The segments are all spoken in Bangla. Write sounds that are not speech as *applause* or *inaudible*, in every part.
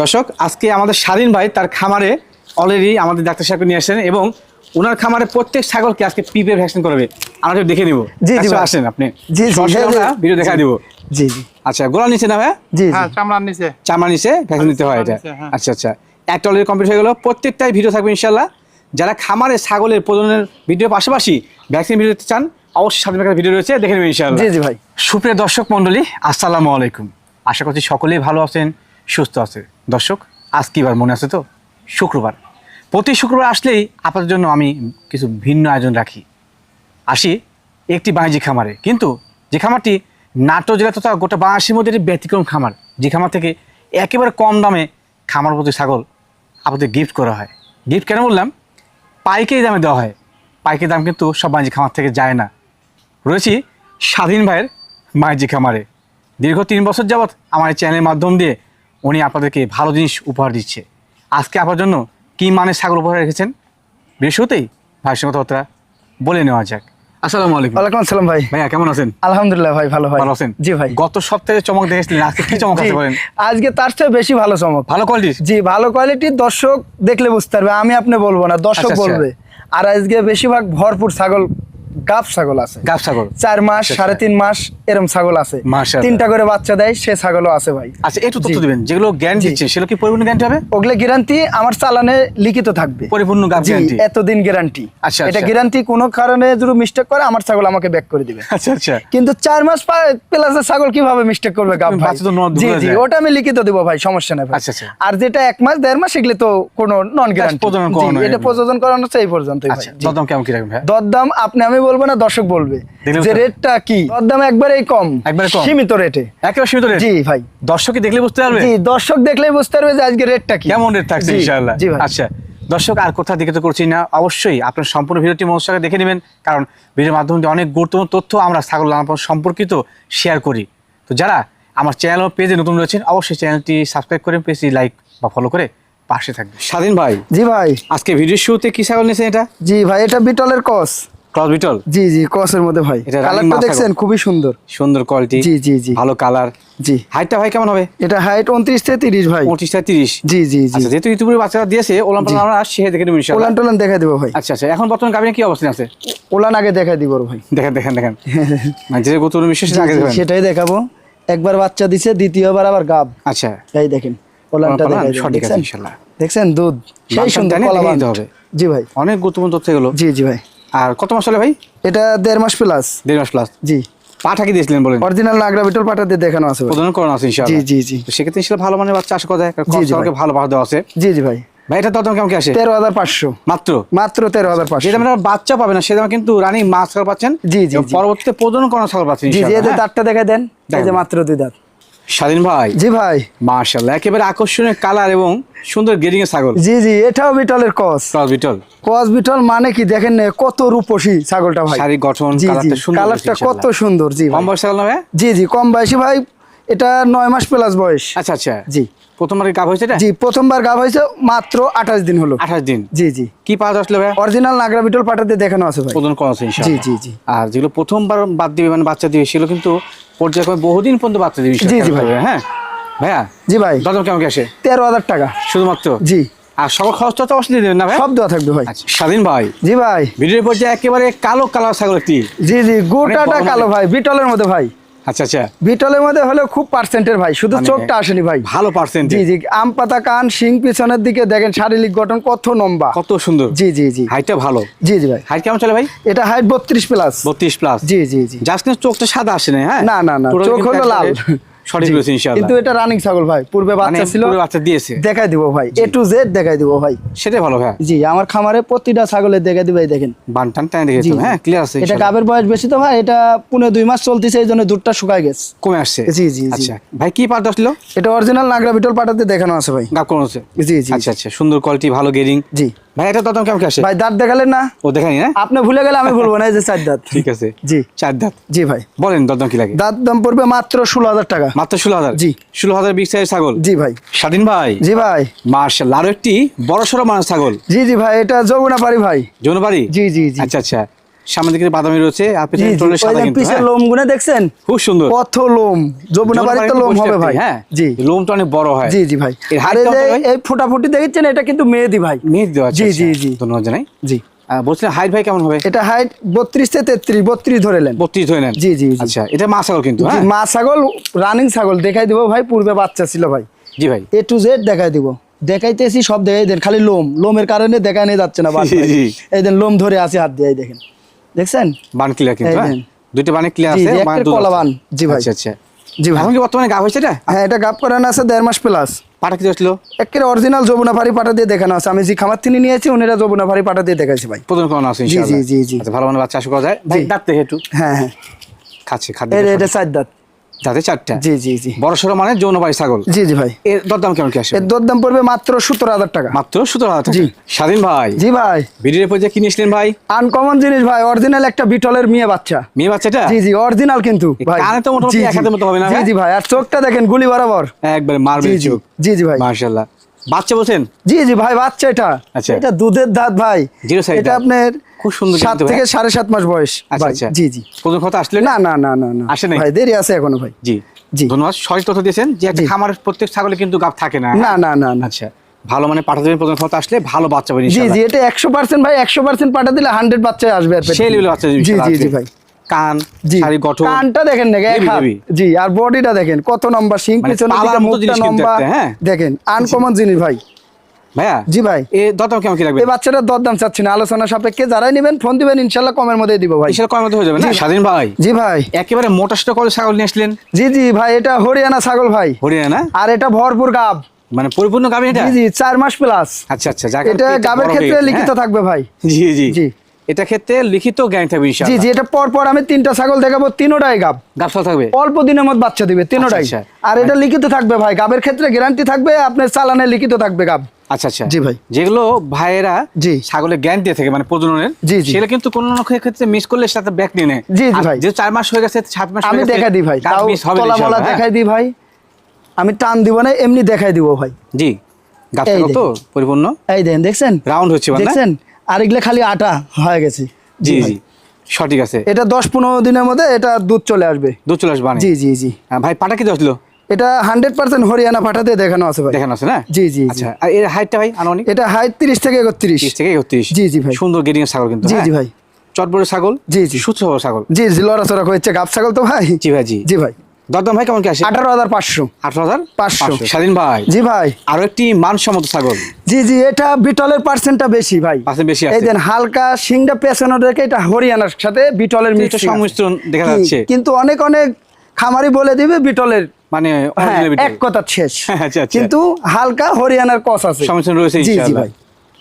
দর্শক আজকে আমাদের স্বাধীন ভাই তার খামারে অলরেডি আমাদের ডাক্তার সাহেবকে নিয়ে আসেন এবং ওনার খামারে প্রত্যেক ছাগলকে আজকে পিপে ভ্যাকসিন করবে। আমরা দেখে নিব। জি, জি, আচ্ছা, আসেন আপনি। জি, জি, সরাসরি হ্যাঁ, আমরা। ভিডিও দেখা দিব। জি জি। আচ্ছা গোলা নিচে না ভাই জি জি। হ্যাঁ চামড়ার নিচে। চামড়া নিচে ভ্যাকসিন নিতে হয় এটা। চামড়ার হ্যাঁ। আচ্ছা আচ্ছা। একটা অলরেডি কমপ্লিট হয়ে গেল। প্রত্যেকটাই ভিডিও থাকবে ইনশাল্লাহ যারা খামারে ছাগলের প্রজননের ভিডিও পাশাপাশি ভ্যাকসিন ভিডিও দিতে চান অবশ্যই স্বাধীন ভাইয়ের ভিডিও রয়েছে দেখে নেবেন ইনশাল্লাহ জি জি ভাই। সুপ্রিয় দর্শক মণ্ডলী আসসালামু আলাইকুম। আশা করছি সকলেই ভালো আছেন। সুস্থ আছে। দর্শক আজ কিবার মনে আছে তো? শুক্রবার। প্রতি শুক্রবার আসলেই আপনাদের জন্য আমি কিছু ভিন্ন আয়োজন রাখি। আসি একটি বাণিজ্যিক খামারে। কিন্তু যে খামারটি নাটোর জেলা তথা গোটা বাংলাদেশের মধ্যে একটি ব্যতিক্রম খামার, যে খামার থেকে একেবারে কম দামে খামার প্রতি ছাগল আপনাদের গিফট করা হয়। গিফট কেন বললাম? পাইকারি দামে দেওয়া হয়। পাইকারি দাম কিন্তু সব বাণিজ্যিক খামার থেকে যায় না। রয়েছি স্বাধীন ভাইয়ের বাণিজ্যিক খামারে। দীর্ঘ তিন বছর যাবৎ আমার চ্যানেলের মাধ্যম দিয়ে উনি আপনাদেরকে ভালো জিনিস উপহার দিচ্ছে। আজকে আপনার জন্য কী মানের ছাগল উপহার রেখেছেন? বৃহস্পতিই ভাইয়ের সঙ্গে কথাবার্তা বলে নেওয়া যাক। আসসালামু আলাইকুম। ওয়ালাইকুম আসসালাম ভাই। ভাইয়া কেমন আছেন? আলহামদুলিল্লাহ ভাই ভালো ভাই ভালো আছেন? জি ভাই। গত সপ্তাহে চমক দেখেছিলেন আজকে কি চমক জি, আছে বলেন? আজকে তার চেয়ে বেশি ভালো চমক। ভালো জি ভালো দর্শক দেখলে বুঝতে পারবে আমি আপনি বলব না দর্শক আচ্ছা, আচ্ছা। বলবে। আর আজকে বেশিরভাগ ভরপুর ছাগল গাব ছাগল আছে। গাব ছাগল। চার মাস আচ্ছা, সাড়ে তিন মাস এরম ছাগল আছে। তিনটা করে বাচ্চা দেয় সে ছাগলও আছে ভাই। আচ্ছা একটু তথ্য দিবেন যেগুলো দিচ্ছে সেগুলো কি পরিপূর্ণ গ্যারান্টি হবে? ওগুলো গ্যারান্টি আমার চালানে লিখিত থাকবে। পরিপূর্ণ গাব গ্যারান্টি এতদিন গ্যারান্টি আচ্ছা, এটা আচ্ছা। গ্যারান্টি কোনো কারণে যদি মিস্টেক করে আমার ছাগল আমাকে ব্যাক করে দিবে। আচ্ছা আচ্ছা। কিন্তু চার মাস প্লাসের ছাগল কীভাবে মিস্টেক করবে গাব ভাই? জি জি ওটা আমি লিখিত দেবো ভাই সমস্যা নেই আচ্ছা, আচ্ছা। আর যেটা এক মাস দেড় মাস এগুলো তো কোনো নন গ্যারান্টি এটা। প্রযোজন করানো হচ্ছে এই পর্যন্ত আচ্ছা দরদাম কেমন কি রাখবেন দরদাম আপনি আমি বলব না দর্শক বলবে। যে রেটটা কি? দরদাম একবারেই কম একবারে কম? সীমিত রেটে। একেবারে সীমিত রেট? জি ভাই। দর্শকই দেখলে বুঝতে পারবে? জি দর্শক দেখলেই বুঝতে পারবে যে আজকে রেটটা কি। কেমন রেট থাকছে ইনশাআল্লাহ। জি ভাই। আচ্ছা দর্শক আর কোথা দিকে তো করছি না। অবশ্যই আপনার সম্পূর্ণ ভিডিওটি মনোসাকে দেখে নেবেন কারণ ভিডিওর মাধ্যমে অনেক গুরুত্বপূর্ণ তথ্য আমরা ছাগল লালন সম্পর্কিত শেয়ার করি। তো যারা আমার চ্যানেল ও পেজে নতুন রয়েছেন অবশ্যই চ্যানেলটি সাবস্ক্রাইব করে পেজটি লাইক বা ফলো করে পাশে থাকবে স্বাধীন ভাই জি ভাই। আজকে ভিডিও শুরুতে কি ছাগল নিয়েছেন এটা? জি ভাই এটা বিটলের কস। ক্রস বিটল জি জি মধ্যে ভাই। কালারটা দেখছেন? খুবই সুন্দর। সুন্দর কোয়ালিটি জি জি জি। ভালো কালার জি। হাইটটা ভাই কেমন হবে? এটা হাইট উনত্রিশ থেকে তিরিশ ভাই। পঁচিশ থেকে তিরিশ জি জি জি। আচ্ছা যেহেতু ইউটিউবের বাচ্চারা দিয়েছে ওলাম পালাম আমরা দেখে নেবেন ইনশাআল্লাহ। ওলান টোলান দেখা দিব ভাই। আচ্ছা আচ্ছা এখন বর্তমান গাবিনে কি অবস্থান আছে? ওলান আগে দেখা দিব ভাই। দেখেন দেখেন দেখেন। *laughs* মানে যে গত বিশেষ আগে দেখেন সেটাই দেখাবো। একবার বাচ্চা দিছে দ্বিতীয়বার আবার গাব। আচ্ছা। এই দেখেন ওলানটা ওলান দেখাই সঠিক আছে দেখছেন? ইনশাআল্লাহ। দেখছেন? দুধ। সেই সুন্দর কলা হবে। জি ভাই। অনেক গুরুত্বপূর্ণ তথ্য এগুলো। জি জি ভাই। আর কত মাস হলে ভাই? এটা দেড় মাস প্লাস দেড় মাস প্লাস জি। পাঠা কি দিয়েছিলেন বলেন? অরিজিনাল নাগরা বিটল পাটাতে দেখানো আছে প্রদান করানো আছে ইনশাআল্লাহ। জি, জি, জি। সেক্ষেত্রে ইনশাআল্লাহ ভালো মানের বাচ্চা আশা করা যায়। কারণ জি, জি, খরচ ভাই। ভালো ভালো দেওয়া আছে। জি জি ভাই। ভাই এটা দরদাম কেমন কি আসে? তেরো হাজার পাঁচশো। মাত্র? মাত্র তেরো হাজার পাঁচশো। যে দামে বাচ্চা পাবে না সে দামে কিন্তু রানিং মাছ ছাগল পাচ্ছেন। জি, জি, পরবর্তীতে প্রজনন করানো ছাগল পাচ্ছেন জি জি? দাঁতটা দেখা দেন এই যে মাত্র দুই দাঁত। স্বাধীন ভাই? জি ভাই। মার্শাল্লাহ একেবারে আকর্ষণীয় কালার এবং সুন্দর গেডিং এর ছাগল। জি জি এটাও বিটলের কস। Cross beetle. কস বিটল মানে কি দেখেন না কত রূপসী ছাগলটা ভাই। শারীরিক গঠন কালারটা সুন্দর কালারটা কত সুন্দর জি ভাই। কম বয়স ছাগল না জি জি কম বয়সী ভাই এটা নয় মাস প্লাস বয়স। আচ্ছা আচ্ছা। জি। প্রথমবার হয়েছে এটা? জি প্রথমবার হয়েছে মাত্র আঠাশ দিন হলো। আঠাশ দিন? জি জি। কি পাওয়া ভাই? অরিজিনাল নাগরা বিটল পাটাতে দেখানো আছে ভাই। প্রদান করা আছে ইনশাআল্লাহ। জি জি আর যেগুলো প্রথমবার বাদ দিবে মানে বাচ্চা দিবে সেগুলো কিন্তু পর্যায়ক্রমে বহুদিন পর্যন্ত বাচ্চা দিবে জি, জি, ভাই। হ্যাঁ? ভাইয়া জি ভাই। কেমন আসে তেরো হাজার টাকা। শুধুমাত্র? জি। আর খরচটা তো দেবেন না ভাই সব দেওয়া থাকবে ভাই। আচ্ছা স্বাধীন ভাই। জি ভাই। ভিডিওর পর্যায়ে একেবারে কালো কালার ছাগল একটি। জি জি গোটাটা কালো। ভাই বিটলের মধ্যে ভাই। আচ্ছা আচ্ছা। বিটলের মধ্যে হলেও খুব পার্সেন্টের ভাই শুধু মানে চোখটা আসেনি ভাই। ভালো পার্সেন্ট জি জি আম পাতা কান শিং পিছনের দিকে দেখেন শারীরিক গঠন কত লম্বা। কত সুন্দর। জি জি জি। হাইটটা ভালো। জি জি ভাই। হাইট কেমন চলে ভাই? এটা হাইট বত্রিশ প্লাস বত্রিশ প্লাস জি জি জি। জাস্ট চোখটা সাদা আসে না হ্যাঁ? না না না চোখ হলো লাল। সঠিক জি। ইনশাআল্লাহ। কিন্তু এটা রানিং ছাগল ভাই পূর্বে বাচ্চা ছিল বাচ্চা দিয়েছে। দেখাই দিব ভাই এ টু জেড দেখাই দিব ভাই। সেটাই ভালো ভাই জি আমার খামারে প্রতিটা ছাগলের দেখাই দেখেন। টান দেখেছি হ্যাঁ ক্লিয়ার আছে এটা গাবের বয়স বেশি তো ভাই এটা পুনে দুই মাস চলতেছে এই জন্য দুধটা শুকায় গেছে। কমে আসছে? জি, জি। আচ্ছা ভাই কি এটা অরিজিনাল নাগরা বিটল পাটাতে দেখানো আছে ভাই। গাপ কোন আছে জি জি। আচ্ছা আচ্ছা সুন্দর কোয়ালিটি ভালো গেরিং জি। ভাই এটা দাঁত কেমন কি আসে? ভাই দাঁত দেখালেন না? ও দেখানি না? আপনি ভুলে গেলে আমি বলব না এই যে চার দাঁত। ঠিক আছে। জি। চার দাঁত? জি ভাই। বলেন দরদাম কি লাগে? দাঁত দাম পড়বে মাত্র ষোলো হাজার টাকা। মাত্র ষোলো হাজার? জি। ষোলো হাজার বিশ সাইজ ছাগল? জি ভাই। স্বাধীন ভাই? জি ভাই। মার্শাল আরও একটি বড় সড়ো মানুষ ছাগল। জি জি ভাই এটা যমুনা পারি ভাই। যৌনবাড়ি জি জি জি। আচ্ছা আচ্ছা। সামনে দিকে বাদামি রয়েছে আর জি পেছনে জি টোটালি ওই সাদা কিন্তু পিছের হ্যাঁ? লোম গুনে দেখছেন? খুব সুন্দর। কত লোম। যমুনা বাড়িতে লোম হবে ভাই। হ্যাঁ। জি। লোমটা অনেক বড় হয়। জি জি ভাই। এর এই কেমন যে হবে ভাই? এই ফোটাফুটি দেখছেন? এটা কিন্তু মেহেদি ভাই। মেয়ে দেওয়া জি, জি, জি। ধন্যবাদ জানাই। জি। বলছিলেন হাইট ভাই কেমন হবে? এটা হাইট বত্রিশ থেকে তেত্রিশ বত্রিশ ধরে নেন। বত্রিশ ধরে নেন। জি, জি। আচ্ছা এটা মা ছাগল কিন্তু হ্যাঁ? মা ছাগল রানিং ছাগল দেখাই দিব ভাই পূর্বে বাচ্চা ছিল ভাই। জি ভাই। এ টু জেড দেখাই দিব। দেখাইতেছি সব দেখাই দেন খালি লোম। লোমের কারণে দেখাই নিয়ে যাচ্ছে না। এই দেন লোম ধরে আছে হাত দিয়ে দেখেন। দেখছেন? বান ক্লিয়ার কিন্তু দুটো দুইটা বানে ক্লিয়ার জি, আছে মানে কলা বান। জি ভাই। আচ্ছা আচ্ছা। জি ভাই। এখন কি বর্তমানে গাব হয়েছে এটা? হ্যাঁ এটা গাব করানো আছে দেড় মাস প্লাস পাটা কি আসলো একের অরিজিনাল যমুনা ফাড়ি পাটা দিয়ে দেখানো আছে। আমি যে খামার তিনি নিয়েছি উনিরা যমুনা ফাড়ি পাটা দিয়ে দেখাইছি ভাই। প্রথম কোন আছে জি, ইনশাআল্লাহ। জি, জি। আচ্ছা ভালো মানে বাচ্চা আশা করা যায়। ভাই দাঁত একটু। হ্যাঁ হ্যাঁ। খাচ্ছে খাদ্য এটা চার দাঁত। দাঁতে চারটা। জি জি জি। বড় সড়ো মানে যৌনবাড়ি ছাগল। জি জি ভাই। এর দরদাম কেমন কি আসে? এর দরদাম পড়বে মাত্র সত্তর হাজার টাকা। মাত্র সতেরো হাজার জি। স্বাধীন ভাই। জি ভাই। ভিডিওর পর যে কিনেছিলেন ভাই? আনকমন জিনিস ভাই অরিজিনাল একটা বিটলের মেয়ে বাচ্চা। মেয়ে বাচ্চাটা? জি জি অরিজিনাল কিন্তু ভাই। কানে তো মোটামুটি এক হাতের মতো হবে না জি? জি ভাই আর চোখটা দেখেন গুলি বরাবর। একবারে মারবে চোখ। জি জি ভাই। মার্শাল্লাহ বাচ্চা বলছেন? জি জি ভাই বাচ্চা এটা। আচ্ছা। এটা দুধের দাঁত ভাই। এটা আপনার খুব সুন্দর সাত থেকে সাড়ে সাত মাস বয়স। আচ্ছা আচ্ছা। জি জি। প্রথম কথা আসলে না? না না না না আসে নাই? ভাই দেরি আছে এখনও ভাই। জি। জি। ধন্যবাদ। সঠিক তথ্য দিয়েছেন যে একটা। প্রত্যেক ছাগলে কিন্তু গাব থাকে না। না না না আচ্ছা। ভালো মানে পাঠা দেবেন প্রথম কথা আসলে ভালো বাচ্চা পাবেন জি জি এটা একশো পার্সেন্ট ভাই একশো পার্সেন্ট পাঠা দিলে হান্ড্রেড বাচ্চা আসবে আর। সেই লেভেলের বাচ্চা জি জি জি ভাই। কান জি। গঠন কানটা দেখেন না এক হেভি, হাত। হেভি। জি আর বডিটা দেখেন কত নম্বর সিং মানে মুখটা হ্যাঁ। দেখেন আনকমন জিনিস ভাই। ভাইয়া জি ভাই। এ দরদাম কেমন কি লাগবে? এই বাচ্চাটার দরদাম চাচ্ছি না আলোচনা সাপেক্ষে যারাই নেবেন ফোন দিবেন ইনশাল্লাহ কমের মধ্যে দিব ভাই। ইনশাআল্লাহ কমের মধ্যে হয়ে যাবে না? স্বাধীন ভাই। জি ভাই। একেবারে মোটা সোটা করে ছাগল নিয়ে আসলেন। জি জি ভাই এটা হরিয়ানা ছাগল ভাই। হরিয়ানা? আর এটা ভরপুর গাব। মানে পরিপূর্ণ গাবি এটা? জি জি চার মাস প্লাস আচ্ছা আচ্ছা এটা গাবের ক্ষেত্রে লিখিত থাকবে ভাই। জি জি। জি। এটা ক্ষেত্রে লিখিত জ্ঞান থাকবে জি জি এটা পর পর আমি তিনটা ছাগল দেখাবো তিনোটাই গাব। গাবসাল থাকবে? অল্প দিনের মধ্যে বাচ্চা দিবে তিনোটাই। আচ্ছা, আর এটা লিখিত থাকবে ভাই গাবের ক্ষেত্রে গ্যারান্টি থাকবে আপনার চালানে লিখিত থাকবে গাব। আচ্ছা আচ্ছা। জি ভাই। যেগুলো ভাইয়েরা জি। ছাগলের জ্ঞান দিয়ে থাকে মানে প্রজননের জি, কিন্তু কোনো না কোনো ক্ষেত্রে মিস করলে সাথে ব্যাক নিয়ে নেয়। জি, জি ভাই। যে চার মাস হয়ে গেছে সাত মাস আমি দেখাই দিই ভাই। তাও তলা মলা হ্যাঁ? দেখাই দিই ভাই। আমি টান দিব না এমনি দেখাই দিব ভাই। জি ছাগল তো পরিপূর্ণ? এই দেখেন দেখছেন? রাউন্ড হচ্ছে মানে? দেখছেন? আর এগুলো খালি আটা হয়ে গেছে। জি জি সঠিক আছে। এটা দশ পনেরো দিনের মধ্যে এটা দুধ চলে আসবে। দুধ চলে আসবে জি জি জি। ভাই পাটা কি আসলো এটা হান্ড্রেড পার্সেন্ট হরিয়ানা পাঠাতে দেখানো আছে ভাই। দেখানো আছে না? জি, জি। আচ্ছা আর এর হাইটটা ভাই আনুমানিক? এটা হাইট তিরিশ থেকে একত্রিশ। তিরিশ থেকে একত্রিশ। জি, জি ভাই। সুন্দর গেডিং এর ছাগল কিন্তু জি, হ্যাঁ? জি ভাই। চটবড় ছাগল? জি, জি। সুস্থ ছাগল। জি জি লড়াচড়া হচ্ছে গাব ছাগল তো ভাই। জি ভাই জি। জি ভাই। দরদাম ভাই কেমন কি আসে? আঠারো হাজার পাঁচশো। আঠারো হাজার পাঁচশো। স্বাধীন ভাই। জি ভাই। আরও একটি মানসম্মত ছাগল। জি জি এটা বিটলের পার্সেন্টটা বেশি ভাই। বেশি এই দেন হালকা সিংটা পেছনে রেখে এটা হরিয়ানার সাথে বিটলের সংমিশ্রণ দেখা যাচ্ছে। কিন্তু অনেক অনেক খামারি বলে দিবে বিটলের। মানে হ্যাঁ, এক কথা শেষ। *laughs* আচ্ছা, আচ্ছা। কিন্তু হালকা হরিয়ানার কস আছে। সংমিশ্রণ রয়েছে জি জি ভাই।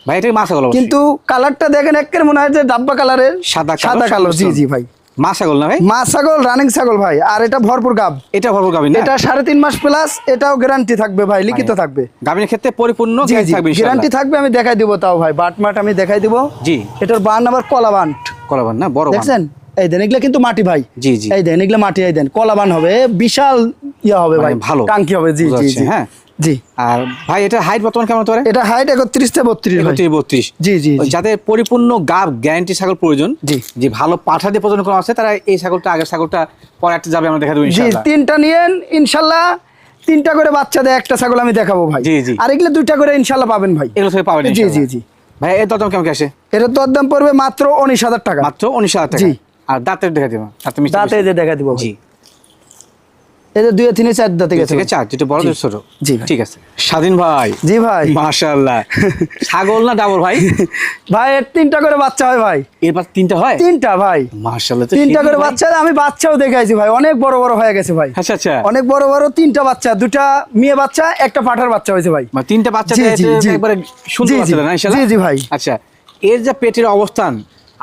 ভাই এটা মা ছাগল অবশ্যই। কিন্তু কালারটা দেখেন একের মনে হয় যে ডাব্বা কালারের সাদা সাদা কালো জি জি ভাই। মা ছাগল না ভাই? মা ছাগল রানিং ছাগল ভাই। আর এটা ভরপুর গাব। এটা ভরপুর গাবিন এটা সাড়ে তিন মাস প্লাস এটাও গ্যারান্টি থাকবে ভাই লিখিত থাকবে। গাবিনের ক্ষেত্রে পরিপূর্ণ থাকবে গ্যারান্টি থাকবে আমি দেখাই দিব তাও ভাই। আমি দেখাই দিব। জি। এটার বান আবার কলাবান কলাবান না? বড় বান। দেখছেন? এই দেন এগুলা কিন্তু মাটি ভাই। জি, জি। এই দেন এগুলা মাটি এই দেন কলাবান হবে। বিশাল ইয়া হবে ভাই। মানে ভালো। টাঙ্কি হবে জি জি। হ্যাঁ। জি। আর ভাই এটা হাইট বর্তমান কেমন তোরে এটা হাইট একত্রিশ থেকে বত্রিশ একত্রিশ বত্রিশ। জি, জি, জি। যাদের পরিপূর্ণ গাব গ্যারান্টি ছাগল প্রয়োজন জি। যে ভালো পাঠা দিয়ে প্রয়োজন করা আছে তারা এই ছাগলটা আগের ছাগলটা পরে একটা যাবে আমরা দেখা দেবো জি তিনটা নিয়েন ইনশাল্লাহ তিনটা করে বাচ্চা দেয় একটা ছাগল আমি দেখাবো ভাই। জি, জি। আর এগুলো দুইটা করে ইনশাল্লাহ পাবেন ভাই। এগুলো পাবেন জি জি জি। ভাই এর দাম কেমন কি আসে? এটার দরদাম পড়বে মাত্র উনিশ হাজার টাকা। মাত্র উনিশ হাজার টাকা। আর দাঁতের দেখা দেবো দাঁতে দেখা দিব জি। এদের দুই তিনে চার দাঁতে গেছে চার বড় ছোট। জি ঠিক আছে। স্বাধীন ভাই। জি ভাই। মাশাআল্লাহ। ছাগল না ডাবল ভাই? *laughs* ভাই এর তিনটা করে বাচ্চা হয় ভাই। এরপর তিনটা হয়? তিনটা ভাই। মাশাআল্লাহ তিনটা করে বাচ্চা আমি বাচ্চাও দেখাইছি ভাই। অনেক বড় বড় হয়ে গেছে ভাই। আচ্ছা আচ্ছা। অনেক বড় বড় তিনটা বাচ্চা দুটা মেয়ে বাচ্চা একটা পাঠার বাচ্চা হয়েছে ভাই। মানে তিনটা বাচ্চা। একবারে সুন্দর জি, জি। বাচ্চা না জি, জি, ভাই। আচ্ছা এর যে পেটের অবস্থান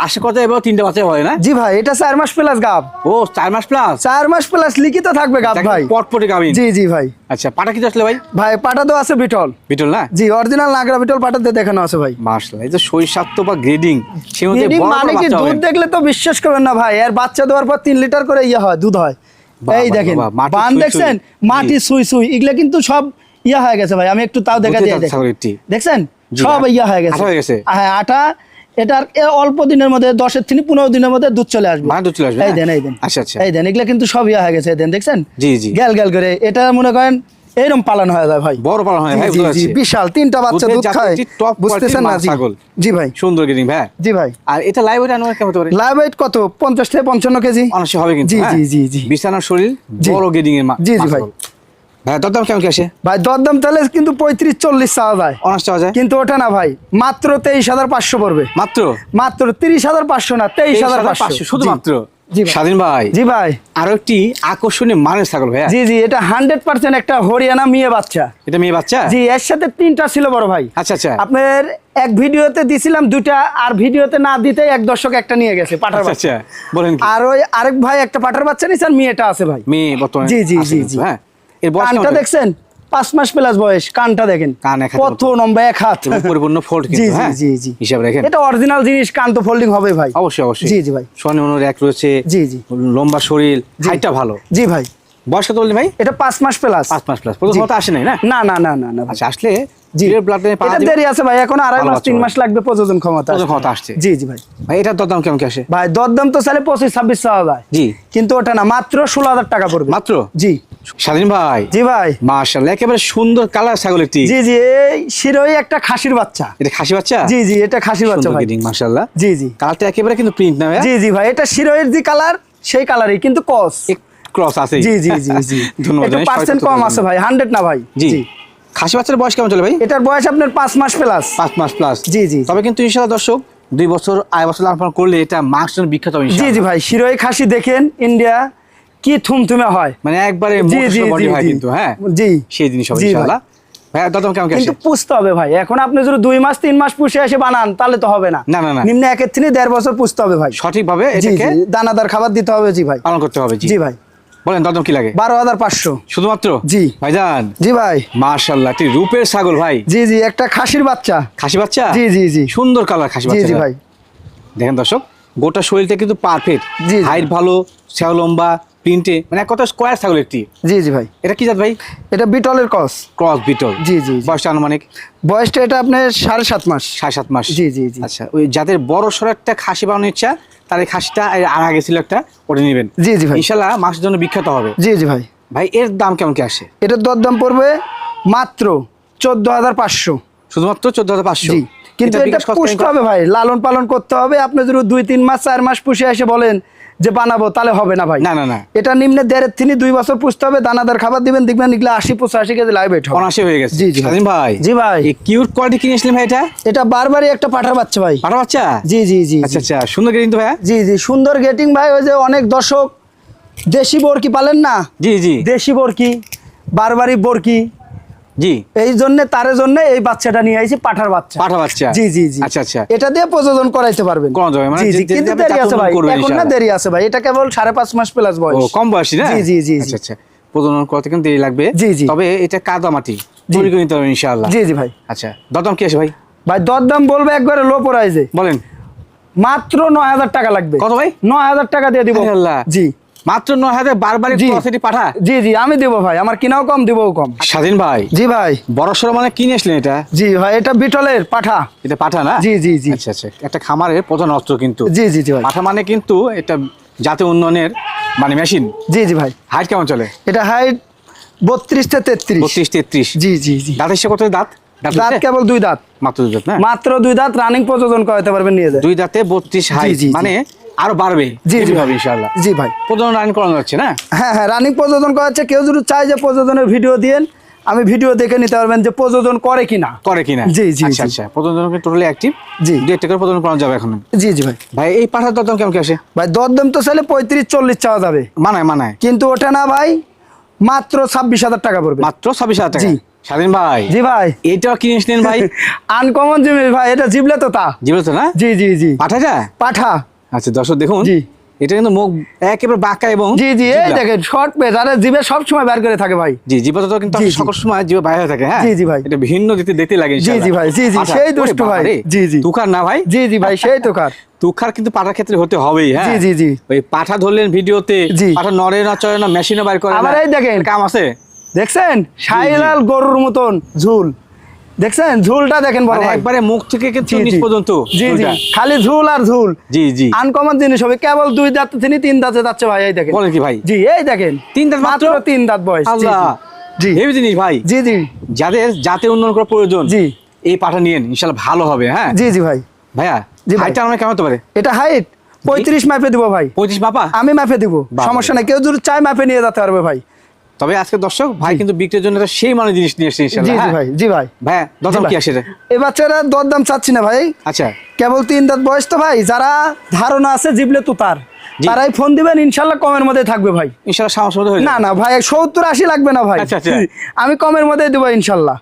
আশা কথা এবার তিনটা বাচ্চা হয় না? জি ভাই এটা চার মাস প্লাস গাব ও চার মাস প্লাস চার মাস প্লাস লিখিত থাকবে গাব ভাই। পটপটে গাবিন জি জি ভাই। আচ্ছা পাটা কি আসলে ভাই? ভাই পাটা তো আছে বিটল। বিটল না? জি অরিজিনাল নাগরা বিটল পাটাতে দেখানো আছে ভাই। মাশাআল্লাহ এই যে শৈশাত্য বা গ্রেডিং সে মানে কি দুধ দেখলে তো বিশ্বাস করবেন না ভাই এর বাচ্চা দেওয়ার পর তিন লিটার করে ইয়ে হয় দুধ হয়। এই দেখেন বান। দেখছেন? মাটি সুই সুই এগুলা কিন্তু সব ইয়া হয়ে গেছে ভাই আমি একটু তাও দেখা দিয়ে দেখেন দেখছেন? সব আ- ইয়া হয়ে গেছে। হয়ে গেছে। হ্যাঁ আটা এটার অল্প দিনের মধ্যে দশের থেকে পনেরো দিনের মধ্যে দুধ চলে আসবে দুধ চলে আসবে, এই? দেন এই দেন আচ্ছা, আচ্ছা। এই দেন এগুলা কিন্তু সব ইয়া হয়ে গেছে দেন দেখছেন জি, জি। গ্যাল গ্যাল করে এটা মনে করেন এইরকম পালন হয়ে যায় ভাই বড় পালন হয় জি। বিশাল তিনটা বাচ্চা দুধ খায় বুঝতেছেন না জি ছাগল। জি ভাই সুন্দর গেদিং ভাই জি ভাই আর এটা লাইভ ওয়েট আনুমানিক কেমন হতে পারে লাইভ ওয়েট কত পঞ্চাশ থেকে পঞ্চান্ন কেজি অনায়াসে হবে কিন্তু জি, হ্যাঁ? জি, জি, জি। বিছানার শরীর। বড় গেদিং এর মা- জি, জি, ভাই। ভাই দরদাম কেমন আসে? ভাই দরদাম তাহলে কিন্তু পঁয়ত্রিশ চল্লিশ চাওয়া যায়। অনার্স চাওয়া যায়? কিন্তু ওটা না ভাই মাত্র তেইশ হাজার পাঁচশো পড়বে। মাত্র? মাত্র তিরিশ হাজার পাঁচশো না তেইশ হাজার পাঁচশো। শুধুমাত্র স্বাধীন ভাই। জি ভাই। আরও একটি আকর্ষণীয় মানের ছাগল ভাইয়া। জি জি এটা হান্ড্রেড পার্সেন্ট একটা হরিয়ানা মেয়ে বাচ্চা। এটা মেয়ে বাচ্চা? জি এর সাথে তিনটা ছিল বড় ভাই। আচ্ছা আচ্ছা। আপনার এক ভিডিওতে দিছিলাম দুটা আর ভিডিওতে না দিতে এক দর্শক একটা নিয়ে গেছে পাঠার আচ্ছা বাচ্চা। আচ্ছা। বলেন আর ওই আরেক ভাই একটা পাঠার বাচ্চা নিছে আর মেয়েটা আছে ভাই। মেয়ে বর্তমানে জি, জি, জি, জি। হ্যাঁ। এর কানটা দেখছেন? পাঁচ মাস প্লাস বয়স কানটা দেখেন। কত নম্বর এক হাত। পরিপূর্ণ ফোল্ড জি জি হ্যাঁ? জি জি। হিসাব রাখেন। এটা অরিজিনাল জিনিস কান তো ফোল্ডিং হবে ভাই। অবশ্যই অবশ্যই। জি, জি ভাই। সোয়ানি মনোর এক রয়েছে জি, জি। লম্বা শরীর হাইটটা ভালো। জি ভাই। বয়স কত ভাই? এটা পাঁচ মাস প্লাস পাঁচ মাস প্লাস প্রথম কথা আসে নাই না না না না না। আচ্ছা আসলে জি। দেরি আছে ভাই এখন আড়াই মাস তিন মাস লাগবে প্রযোজন ক্ষমতা ক্ষমতা আসছে। জি জি ভাই। ভাই এটার দরদাম কেমন কি আসে? ভাই দরদাম তো চাইলে পঁচিশ ছাব্বিশ চাওয়া যায় জি। কিন্তু ওটা না মাত্র ষোলো হাজার টাকা পড়বে। মাত্র? জি। স্বাধীন ভাই। জি ভাই। মাশাআল্লাহ একেবারে সুন্দর কালার ছাগল একটি। জি জি এই শিরোই একটা খাসির বাচ্চা। এটা খাসি বাচ্চা? জি জি এটা খাসির বাচ্চা ভাই। মাশাআল্লাহ। জি জি। কালারটা একেবারে কিন্তু প্রিন্ট না জি জি ভাই এটা শিরোয়ের যে কালার সেই কালারই কিন্তু কস ক্রস আছে জি জি জি জি। *laughs* ধন্যবাদ পার্সেন্ট কম আছে ভাই হান্ড্রেড না ভাই? জি। খাসি বাচ্চার বয়স কেমন চলে ভাই? এটার বয়স আপনার পাঁচ মাস প্লাস পাঁচ মাস প্লাস জি, জি। তবে কিন্তু ইনশাআল্লাহ দর্শক দুই বছর আড়াই বছর লালন পালন করলে এটা মাংস বিখ্যাত জি জি ভাই শিরোই খাসি দেখেন ইন্ডিয়া কি থুমথুমে হয়। মানে একবারে জি জি জি কিন্তু হ্যাঁ? জি। সেই জিনিস হবে ইনশাআল্লাহ। ভাই কেমন কিন্তু পুষতে হবে ভাই। এখন আপনি যদি দুই মাস তিন মাস পুষে এসে বানান তাহলে তো হবে না। না, না। নিম্নে একের থেকে দেড় বছর পুষতে হবে ভাই। সঠিকভাবে জি এটাকে দানাদার খাবার দিতে হবে জি ভাই। পালন করতে হবে জি ভাই। বলেন দাদম কি লাগে? বারো হাজার পাঁচশো। শুধুমাত্র? জি। ভাইজান? জি ভাই। মাশাআল্লাহ একটি রূপের ছাগল ভাই? জি জি একটা খাসির বাচ্চা। খাসি বাচ্চা? জি জি জি। সুন্দর কালার খাসি বাচ্চা জি ভাই। দেখেন দর্শক গোটা শরীরটা কিন্তু পারফেক্ট জি। হাইট ভালো সেও লম্বা প্রিন্টে মানে এক কথা স্কোয়ার ছাগল একটি। জি জি ভাই। এটা কি জাত ভাই? এটা বিটলের কস ক্রস বিটল। জি, জি। বয়সটা আনুমানিক? বয়সটা এটা আপনার সাড়ে সাত মাস। সাড়ে সাত মাস। জি, জি, জি। আচ্ছা ওই যাদের বড় সড়ো একটা খাসি বানানোর ইচ্ছা? তার এই খাসিটা আর আগে ছিল একটা ওটা নেবেন। জি, জি ভাই। ইনশাল্লাহ মাংসের জন্য বিখ্যাত হবে। জি জি ভাই। ভাই এর দাম কেমন কি আসে? এটার দর দাম পড়বে মাত্র চোদ্দ হাজার পাঁচশো। শুধুমাত্র চোদ্দ হাজার পাঁচশো? কিন্তু এটা পুষতে হবে ভাই। লালন পালন করতে হবে। আপনি যদি দুই তিন মাস চার মাস পুষে এসে বলেন যে বানাবো তাহলে হবে না ভাই। না, না, না। এটা নিম্নে দেড়ের তিনি দুই বছর পুষতে হবে দানাদার খাবার দিবেন দেখবেন এগুলো আশি পঁচাশি কেজি লাইভ হবে। অনাশি হয়ে গেছে। জি, জি। ভাই। ভাই। জি ভাই। কিউট কোয়ালিটি কিনেছিলেন ভাই এটা? এটা বারবারই একটা পাঠার বাচ্চা ভাই। পাঠা বাচ্চা? জি জি জি আচ্ছা। আচ্ছা সুন্দর কিন্তু ভাইয়া। জি জি সুন্দর গেটিং ভাই ওই যে অনেক দর্শক দেশি বরকি পালেন না? জি জি। দেশি বরকি বারবারই বরকি। জি। এই জন্য তার জন্য এই বাচ্চাটা নিয়ে আইছি পাঠার বাচ্চা। পাঠা বাচ্চা? জি জি জি। আচ্ছা আচ্ছা। এটা দিয়ে প্রযোজন করাইতে পারবেন। করানো যাবে, মানে জি জি যে- যে কিন্তু দেরি আছে ভাই। এখন না দেরি আছে ভাই। এটা কেবল সাড়ে পাঁচ মাস প্লাস বয়স। কম বয়সী না? জি, জি, জি, আচ্ছা আচ্ছা। প্রজনন করতে কিন্তু দেরি লাগবে। জি, জি। তবে এটা কাদা মাটি তৈরি করে নিতে হবে ইনশাআল্লাহ। জি জি ভাই। আচ্ছা দরদাম কি আছে ভাই? ভাই দরদাম বলবে একবারে লো প্রাইজে বলেন। মাত্র নয় হাজার টাকা লাগবে। কত ভাই? নয় হাজার টাকা দিয়ে দিব। জি। মাত্র নয় হাজার বারবারই জি। পাঠা? জি জি আমি দেবো ভাই আমার কিনাও কম দিবও কম। স্বাধীন ভাই। জি ভাই। বড় সড়ো মানে কিনে আসলেন এটা? জি ভাই এটা বিটলের পাঠা। এটা পাঠা না? জি, জি, জি। আচ্ছা আচ্ছা একটা খামারের প্রধান অস্ত্র কিন্তু। জি জি জি ভাই। পাঠা মানে কিন্তু এটা জাতীয় উন্নয়নের মানে মেশিন। জি জি ভাই। হাইট কেমন চলে? এটা হাইট বত্রিশ থেকে তেত্রিশ। বত্রিশ তেত্রিশ। জি জি জি। দাঁতের সে কত দাঁত? কেবল দুই দাঁত। মাত্র দুই দাঁত মাত্র দুই দাঁত রানিং প্রযোজন করাতে পারবেন নিয়ে যায় দুই দাঁতে বত্রিশ জি। মানে আরও বাড়বে। জি জি। ভাই ইনশাআল্লাহ। জি ভাই। প্রজনন রান করানো যাচ্ছে না? হ্যাঁ হ্যাঁ রানিং প্রযোজন করা করাচ্ছে কেউ যদি চায় যে প্রযোজনের ভিডিও দিয়েন আমি ভিডিও দেখে নিতে পারবেন যে প্রযোজন করে কিনা। করে কিনা? জি, জি, আচ্ছা। আচ্ছা। প্রজনন টোটালি অ্যাক্টিভ জি। দু একটা করে যাবে এখন। জি জি ভাই। ভাই এই পাঠার দরদাম কেমন কি আসে? ভাই দরদাম তো চাইলে পঁয়ত্রিশ চল্লিশ চাওয়া যাবে। মানায় মানায়। কিন্তু ওটা না ভাই মাত্র ছাব্বিশ হাজার টাকা পড়বে। মাত্র ছাব্বিশ হাজার টাকা? জি। স্বাধীন ভাই। জি ভাই। এটাও কিনে নিন ভাই? *laughs* আনকমন জিনিস ভাই এটা জিবলে তো তা। জীবন তো না? জি জি জি। পাঠা পাঠাটা পাঠা। আচ্ছা দর্শক দেখুন। এটা কিন্তু মুখ একেবারে বাঁকা এবং জি জি এই দেখেন শর্ট পেজ আরে জিবে সব সময় বের করে থাকে ভাই জি জীবত তো কিন্তু। সকল সময় জীব বাইরে থাকে হ্যাঁ জি, জি ভাই। এটা ভিন্ন দিতে দেখতে লাগে জি, জি ভাই, জি, জি, সেই দুষ্টু ভাই। জি, জি। তুখার না ভাই জি জি ভাই সেই তো কার তুখার কিন্তু পাঠার ক্ষেত্রে হতে হবেই হ্যাঁ জি, জি, জি। ওই পাঠা ধরলেন ভিডিওতে। পাঠা নড়ে না চড়ে না মেশিনে বাইর করে আবার এই দেখেন। কাম আছে দেখছেন সাইলাল গরুর মতন ঝুল দেখছেন? ঝুলটা দেখেন বড় মানে একবারে মুখ থেকে নিচ পর্যন্ত জি জি। খালি ঝুল আর ঝুল। জি জি। আনকমন জিনিস হবে। কেবল দুই দাঁত তিনি তিন দাঁতে যাচ্ছে ভাই এই দেখেন। বলেন কি ভাই? জি এই দেখেন। তিন দাঁত মাত্র? তিন দাঁত বয়স। আল্লাহ। জি। হেভি জিনিস ভাই। জি জি। যাদের জাতের উন্নয়ন করা প্রয়োজন জি। এই পাঠা নিয়েন ইনশাল্লাহ ভালো হবে হ্যাঁ? জি জি ভাই। ভাইয়া জি ভাই। হাইটটা আমার কেমন হতে পারে? এটা হাইট পঁয়ত্রিশ মাপে দিব ভাই। পঁয়ত্রিশ মাপা? আমি মাপে দিব। সমস্যা নাই। কেউ যদি চায় মাপে নিয়ে যেতে পারবে ভাই। তবে আজকে দর্শক ভাই কিন্তু বিক্রির জন্য সেই মানে জিনিস নিয়ে এসেছে জি জি হ্যাঁ? ভাই জি ভাই। দরদাম কি আসে এ বাচ্চারা দরদাম চাচ্ছি না ভাই। আচ্ছা। কেবল তিন দাঁত বয়স তো ভাই যারা ধারণা আছে জিবলে তো তার। তারাই ফোন দিবেন ইনশাল্লাহ কমের মধ্যে থাকবে ভাই। ইনশাল্লাহ সাহস না না ভাই সত্তর আশি লাগবে না ভাই। আচ্ছা, আচ্ছা। আমি কমের মধ্যে দেবো ইনশাল্লাহ।